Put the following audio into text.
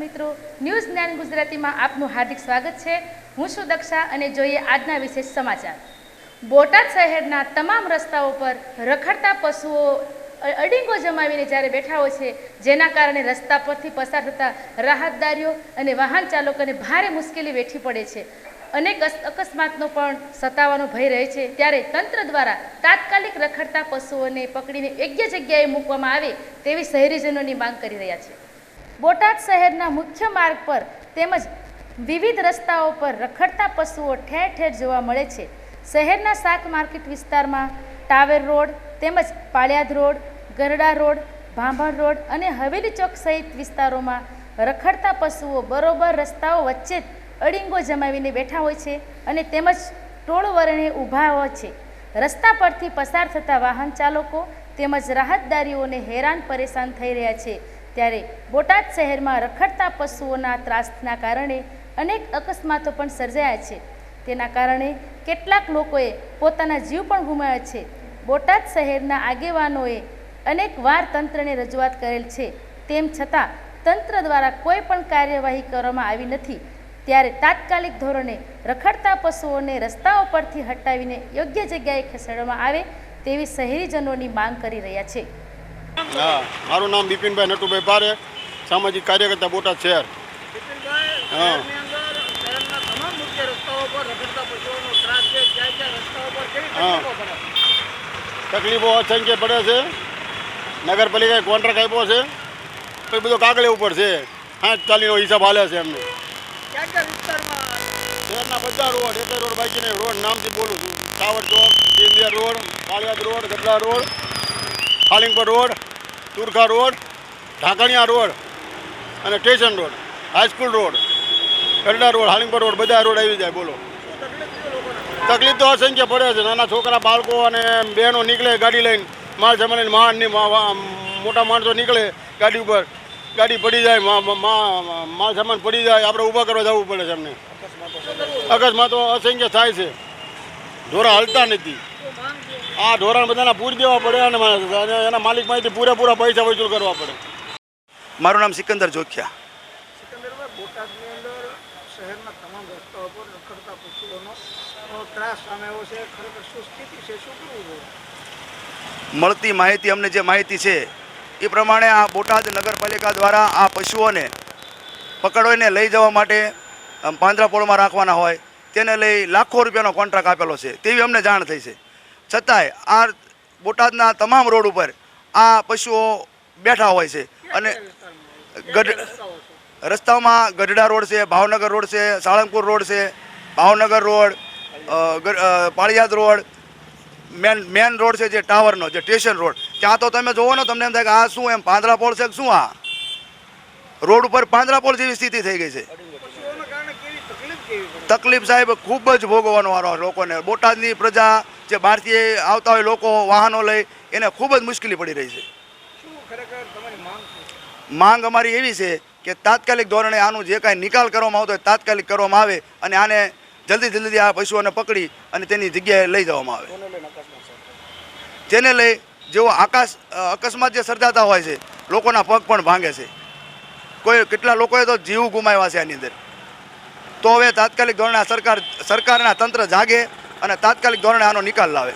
મિત્રો, ન્યૂઝ જ્ઞાન ગુજરાતીમાં આપનું હાર્દિક સ્વાગત છે. હું છું દક્ષા અને જોઈએ આજના વિશેષ સમાચાર. બોટાદ શહેરના તમામ રસ્તાઓ પર રખડતા પશુઓ અડીંગો જમાવીને જ્યારે બેઠા હોય છે, જેના કારણે રસ્તા પરથી પસાર થતા રાહતદારીઓ અને વાહન ચાલકોને ભારે મુશ્કેલી વેઠી પડે છે. અનેક અકસ્માતનો પણ સતાવાનો ભય રહે છે. ત્યારે તંત્ર દ્વારા તાત્કાલિક રખડતા પશુઓને પકડીને યોગ્ય જગ્યાએ મૂકવામાં આવે તેવી શહેરીજનોની માંગ કરી રહ્યા છે. બોટાદ શહેરના મુખ્ય માર્ગ પર તેમજ વિવિધ રસ્તાઓ પર રખડતા પશુઓ ઠેર ઠેર જોવા મળે છે. શહેરના શાક માર્કેટ વિસ્તારમાં ટાવેર રોડ તેમજ Paliyad road, Garda road, Bhambhan road અને હવેલી ચોક સહિત વિસ્તારોમાં રખડતા પશુઓ બરોબર રસ્તાઓ વચ્ચે જ અડીંગો જમાવીને બેઠા હોય છે અને તેમજ ટોળ વરણે ઊભા હોય છે. રસ્તા પરથી પસાર થતા વાહન ચાલકો તેમજ રાહતદારીઓને હેરાન પરેશાન થઈ રહ્યા છે. ત્યારે બોટાદ શહેરમાં રખડતા પશુઓના ત્રાસના કારણે અનેક અકસ્માતો પણ સર્જાયા છે. તેના કારણે કેટલાક લોકોએ પોતાના જીવ પણ ગુમાવ્યા છે. બોટાદ શહેરના આગેવાનોએ અનેક વાર તંત્રને રજૂઆત કરેલ છે. તેમ છતાં તંત્ર દ્વારા કોઈ પણ કાર્યવાહી કરવામાં આવી નથી. ત્યારે તાત્કાલિક ધોરણે રખડતા પશુઓને રસ્તાઓ પરથી હટાવીને યોગ્ય જગ્યાએ ખસેડવામાં આવે તેવી શહેરીજનોની માંગ કરી રહ્યા છે. હા મારું નામ બિપિનભાઈ નટુભાઈ ભારે સામાજિક કાર્યકર્તા બોટાદ શહેર. હા. હા. તકલીફો અસંખ્ય પડે છે. નગરપાલિકાએ કોન્ટ્રાક્ટ આપ્યો છે. પછી બધો કાગળે ઉપર છે. પાંચ ચાલીનો હિસાબ હાલે છે એમને. શહેરના બધા રોડ એક રોડ બાકીને રોડ નામથી બોલું છું. Tower Chowk India road Kaliyad road Gadhada road Khalingpar road. Turkha road, Dhankaniya road અને station road high school road, Gadhada road Halingpar road, બધા રોડ આવી જાય, બોલો. તકલીફ તો અસંખ્ય પડે છે. નાના છોકરા, બાળકો અને બહેનો નીકળે ગાડી લઈને, માલ સામાન માણની મા- વા- મોટા માણસો નીકળે ગાડી ઉપર. ગાડી પડી જાય માલ સામાન પડી જાય, આપણે ઊભા કરવા જવું પડે છે અમને અકસ્માતો અસંખ્ય થાય છે. ઢોરા હલતા નથી. આ ધોરણ બધાના પૂરી દેવા પડે અને એના માલિક માહિતી પૂરેપૂરા પૈસા વસૂલ કરવા પડે. મારું નામ સિકંદર જોખિયા. સિકંદરભાઈ બોટાદની અંદર શહેરના તમામ રસ્તાઓ પર રખડતા પશુઓનો અ, ત્રાસ સામે આવ્યો છે. શું સ્થિતિ છે? શું કરવું જોઈએ? મળતી માહિતી અમને જે માહિતી છે એ પ્રમાણે આ બોટાદ નગરપાલિકા દ્વારા આ પશુઓને પકડીને લઈ જવા માટે પાંજરાપોળમાં રાખવાના હોય તેને લઈ લાખો રૂપિયાનો કોન્ટ્રાક્ટ આપેલો છે. તેવી અમને જાણ થઈ છે. છતાંય આ બોટાદના તમામ રોડ ઉપર આ પશુઓ બેઠા હોય છે. અને ગઢ રસ્તામાં ગઢડા રોડ છે ભાવનગર રોડ છે સાળંગપુર રોડ છે Bhavnagar road Paliyad road main main road છે જે ટાવરનો જે સ્ટેશન રોડ. ત્યાં તો તમે જોવો ને તમને એમ થાય કે આ શું એમ પાંદરાપોળ છે શું આ? રોડ ઉપર પાંદરાપોળ જેવી સ્થિતિ થઈ ગઈ છે. તકલીફ સાહેબ ખૂબ જ ભોગવવાનો વારો લોકોને. બોટાદની પ્રજા જે બહારથી આવતા હોય લોકો વાહનો લઈ એને ખૂબ જ મુશ્કેલી પડી રહી છે. ખરેખર માંગ માંગ અમારી એવી છે કે તાત્કાલિક ધોરણે આનું જે કાંઈ નિકાલ કરવામાં આવતો હોય તાત્કાલિક કરવામાં આવે અને આને જલ્દી જલ્દી આ પશુઓને પકડી અને તેની જગ્યાએ લઈ જવામાં આવે? જેને લઈ જેવો આકાશ અકસ્માત જે સર્જાતા હોય છે લોકોના પગ પણ ભાંગે છે. કોઈ કેટલા લોકોએ તો જીવ ગુમાવ્યા છે આની અંદર. તો હવે તાત્કાલિક ધોરણે સરકાર સરકારના તંત્ર જાગે અને તાત્કાલિક ધોરણે આનો નિકાલ લાવે.